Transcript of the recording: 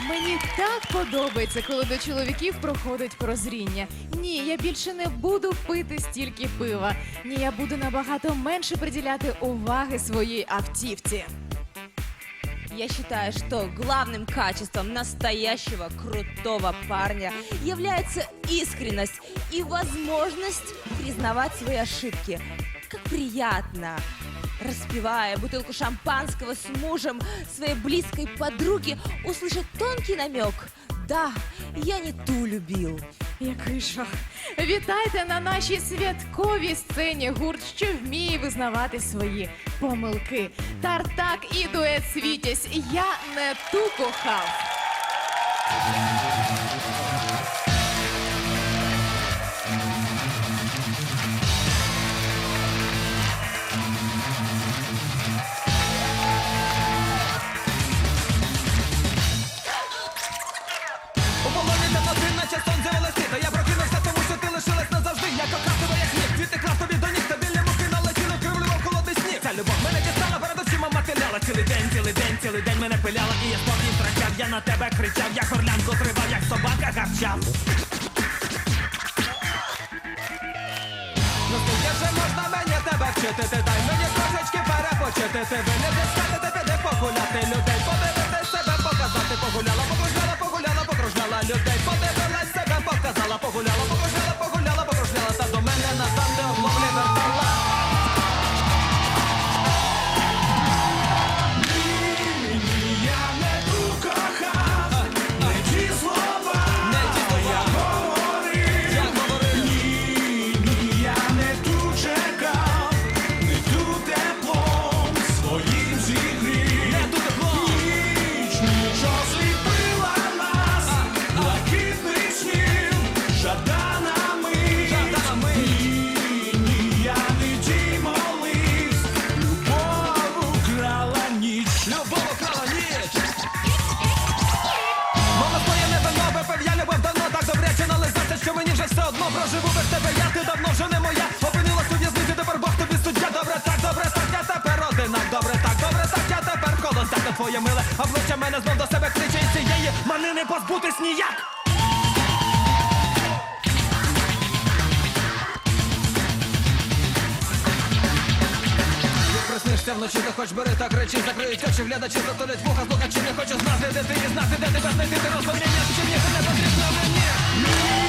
Мені так подобається, коли до чоловіків проходить прозріння. Ні, я більше не буду пити стільки пива. Ні, я буду набагато менше приділяти уваги своїй автівці. Я считаю, что главным качеством настоящего крутого парня является искренность и возможность признавать свои ошибки. Как приятно, распивая бутылку шампанского с мужем своей близкой подруги, услышать тонкий намек. Да, я не ту любил. Який жах. Вітайте на нашій святковій сцені гурт, що вміє визнавати свої помилки. Тартак і дует світязь. Я не ту кохав. Цілий день, цілий день, цілий день мене пиляла І я спокій втрачав, я на тебе кричав Я горлянку тривав, як собака гарчав. Ну скільки вже можна мені тебе вчити? Ти дай мені трошечки перепочити. Ти винен не скати, піди погуляти. Людей Подивитись твоє миле, обличчя мене знов до себе кличе І цієї мани не позбутись ніяк. Проснишся вночі, то хоч бери так речі, закриють очі, глядачі, затолять вуха, слухачі, не хочу знати, де ти і знати, де тебе знайти, ти розуміння, чи ні, ти не потрібно мені.